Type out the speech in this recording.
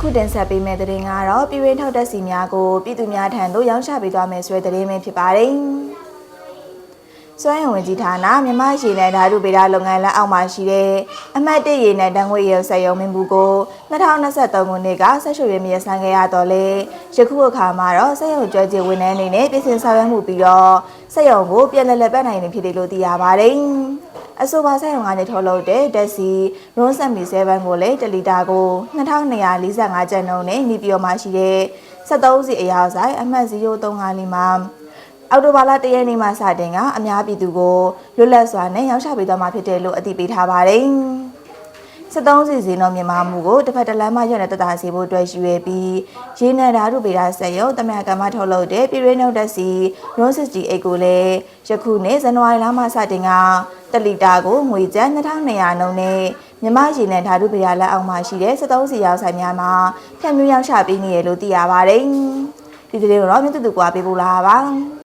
ခုတင်ဆက်ပေးမယ့်သတင်းကတော့ပြည်ရင်းထောက်တက်စီများကိုပြည်သူများထံသို့ရောင်းချပေးသွားမယ်ဆိုတဲ့သတင်းပဲဖြစ်ပါတယ်။ စွမ်းရည်ဝင်ကြီးဌာနမြန်မာရေနံဓာတုဗေဒလုပ်ငန်းလက်အောက်မှာရှိတဲ့အမှတ်၁ရေနံတန်ငွေရုပ်ဆက်ရုံမင်းဘူးကို2023ခုနှစ်ကဆက်ရွှေရမြေဆန်းခဲ့ရတော့လေယခုအခါမှာတော့ဆက်ရုံကြွယ်ကျဝန်ထမ်းအနေနဲ့ပြည်စင်ဆောင်ရွက်မှုပြီးတော့ဆက်ရုံကိုပြန်လည်လက်ပတ်နိုင်နေဖြစ်တယ်လို့သိရပါတယ်။အဆိုပါဆက်ရုံကနေထုတ်လုပ်တဲ့ဓာတ်ဆီရွန်းဆက်မီ7ကိုလည်း1လီတာကို2245ကျပ်နှုန်းနဲ့နေပြည်တော်မှာရှိတဲ့73စီအရာဆိုင်အမှတ်0354လီမှာ အော်တိုဘာလ၁ရက်နေ့မှစတင်ကအများပြည်သူကိုလွတ်လပ်စွာနဲ့ရောင်းချပေးသွားမှာဖြစ်တယ်လို့အသိပေးထားပါတယ်။73စီစီနော်မြန်မာမှုကိုတစ်ဖက်တစ်လမ်းမှရွက်နဲ့တတာစီဖို့အတွက်ရည်ရွယ်ပြီးရေနံဓာတုဗေဒဆက်ရုံတမန်ကမ္မထုတ်လုပ်တဲ့ပြည်ရင်းနှုတ်တက်စီ168ကိုလည်းယခုနှစ်ဇန်နဝါရီလမှစတင်ကတလီတာကိုငွေကျပ်2200နှုန်းနဲ့မြမရေနံဓာတုဗေဒလက်အောက်မှာရှိတဲ့73စီရောက်ဆိုင်များမှာဖြန့်မျိုးရောက်ချပေးနေရလို့သိရပါတယ်။ဒီသတင်းကိုတော့မြတ်တူတူကွာပေးဖို့လာပါ